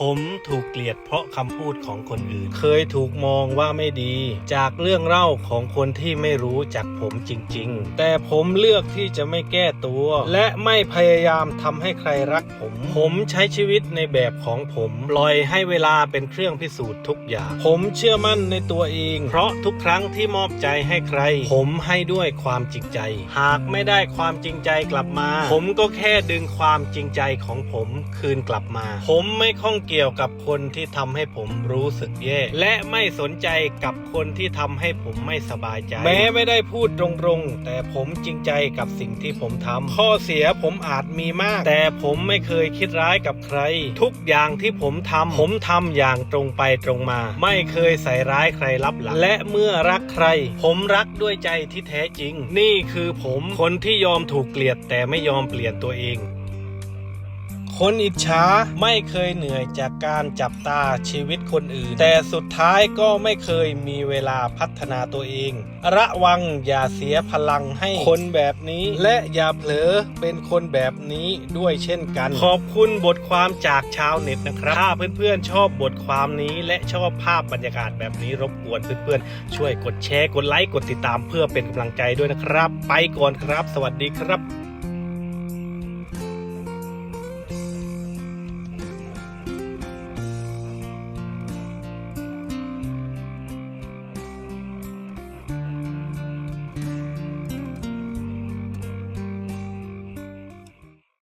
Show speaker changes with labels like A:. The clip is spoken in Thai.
A: ผมถูกเกลียดเพราะคำพูดของคนอื่น เคยถูกมองว่าไม่ดี จากเรื่องเล่าของคนที่ไม่รู้จักผมจริง ๆ แต่ผมเลือกที่จะไม่แก้ตัว และไม่พยายามทำให้ใครรักผม ผมใช้ชีวิตในแบบของผมปล่อยให้เวลาเป็นเครื่องพิสูจน์ทุกอย่าง ผมเชื่อมั่นในตัวเอง เพราะทุกครั้งที่มอบใจให้ใคร ผมให้ด้วยความจริงใจ หากไม่ได้ความจริงใจกลับมา ผมก็แค่ดึงความจริงใจของผมคืนกลับมา ผมไม่ข้องเกี่ยวกับคนที่ทำให้ผมรู้สึกแย่ และไม่สนใจกับคนที่ทำให้ผมไม่สบายใจ แม้ไม่ได้พูดตรงๆ แต่ผมจริงใจกับสิ่งที่ผมทำข้อเสียผมอาจมีมาก แต่ผมไม่เคยคิดร้ายกับใคร ทุกอย่างที่ผมทำผมทำอย่างตรงไปตรงมา ไม่เคยใส่ร้ายใครลับหลัง และเมื่อรักใคร ผมรักด้วยใจที่แท้จริง นี่คือผมคนที่ยอมถูกเกลียดแต่ไม่ยอมเปลี่ยนตัวเอง คนอิจฉาไม่เคยเหนื่อยจากการจับตาชีวิตคนอื่น แต่สุดท้ายก็ไม่เคยมีเวลาพัฒนาตัวเอง ระวังอย่าเสียพลังให้คนแบบนี้ และอย่าเผลอเป็นคนแบบนี้ด้วยเช่นกัน ขอบคุณบทความจากชาวเน็ตนะครับ ถ้าเพื่อนๆชอบบทความนี้และชอบภาพบรรยากาศแบบนี้รบกวนเพื่อนๆช่วยกดแชร์กดไลค์กดติดตามเพื่อเป็นกำลังใจด้วยนะครับ ไปก่อนครับ สวัสดีครับ